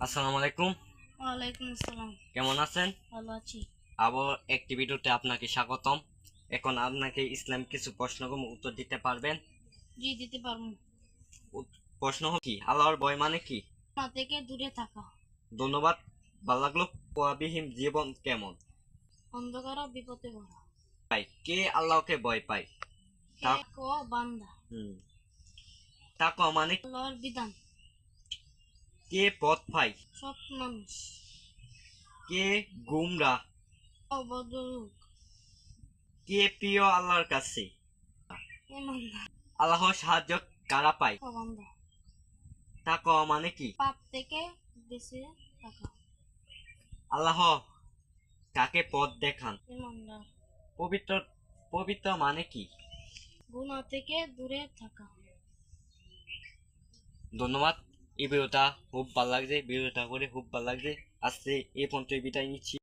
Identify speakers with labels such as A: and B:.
A: আসসালামু আলাইকুম।
B: ওয়ালাইকুম আসসালাম।
A: কেমন আছেন?
B: ভালো আছি।
A: আবার একটি ভিডিওতে আপনাকে স্বাগতম। এখন আপনাকে ইসলাম কিছু প্রশ্ন উত্তর দিতে পারবেন?
B: জি দিতে পারব।
A: প্রশ্ন কি? আল্লাহর ভয় মানে কি?
B: মা থেকে দূরে থাকা।
A: ধন্যবাদ। ভালো লাগল। কোয়াবিহীন জীবন কেমন?
B: অন্ধকার ও বিপদে ভরা।
A: পাই কে আল্লাহকে ভয় পায়? তা-
B: এক ও বান্দা।
A: হুম। তাকওয়া মানে
B: আল্লাহর বিধান।
A: কে পথ পাই?
B: সব মানুষ
A: কে গুমরা? কে প্রিয় আল্লাহর কাছে? আল্লাহর সাহায্য কারা পায়?
B: ও
A: তাকওয়া মানে কি?
B: পাপ থেকে বেঁচে থাকা।
A: আল্লাহ কাকে পথ দেখান? পবিত্র পবিত্র মানে কি?
B: গুণা থেকে দূরে থাকা।
A: ধন্যবাদ। এই ভিডিওটা খুব ভালো লাগছে, ভিডিওটা করে খুব ভালো লাগছে। আজকে এই পর্যন্ত বিদায় নিচ্ছি।